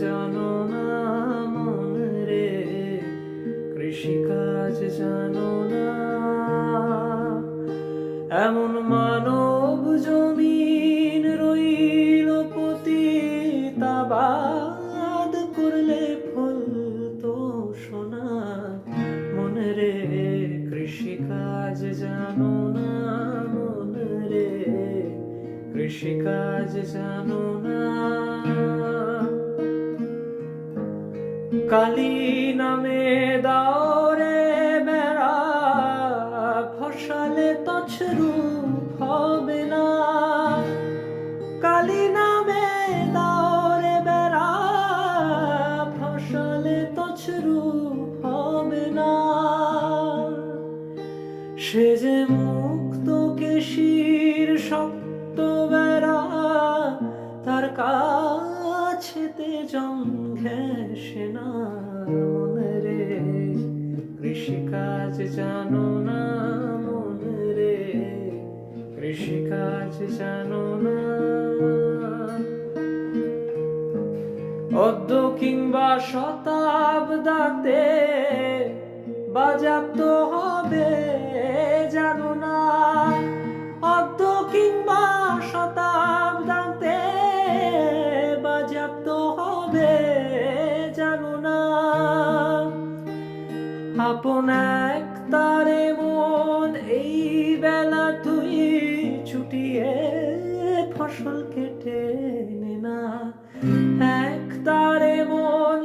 জানো না মন রে, কৃষিকাজ জানো না। এমন মানব জমিন রইল পতিতাবাদ করলে ফুল তো শোনা মন রে, কৃষিকাজ জানো না মন রে, কৃষিকাজ জানো না। কালী নামে দাওরে বেড়া, ফসলে তছরু হবে না। কালী নামে দাওরে বেড়া, ফসলে তছরু হবে না। সে যে মুক্ত কেশির শক্ত বেড়া, তার কাছেতে জং মনে রে। কৃষিকাজ জানো না, মনে রে। কৃষিকাজ জানো না। অদ্য কিংবা শতাব্দাতে বাজাপ্ত হবে আপন এক তারে মন, এই বেলা তুই ছুটিয়ে ফসল কেটে নে না। এক তারে মন,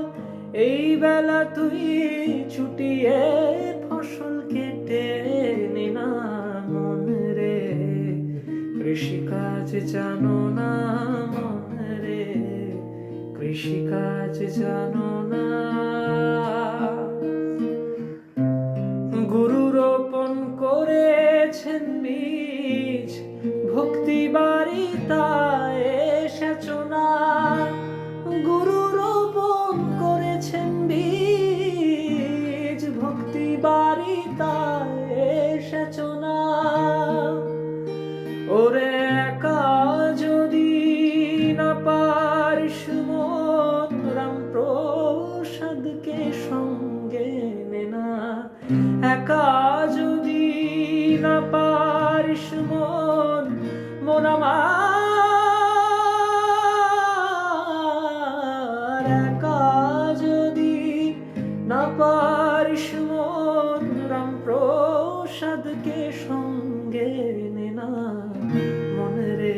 এই বেলা তুই ছুটিয়ে ফসল কেটে নে না। মন রে, কৃষিকাজ জানো না মন রে, কৃষিকাজ জানো গুরু রোপণ করেছেন বীজ। ভক্তি বাড়িতায় এসেছ না। গুরু যদি না পারিস মন মন আমার একা যদি না পারিস মন, রাম প্রসাদকে সঙ্গে নে না। মনে রে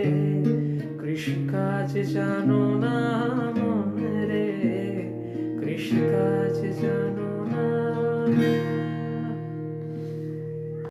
কৃষিকাজ জানো না, মনে রে কৃষিকাজ জানো না।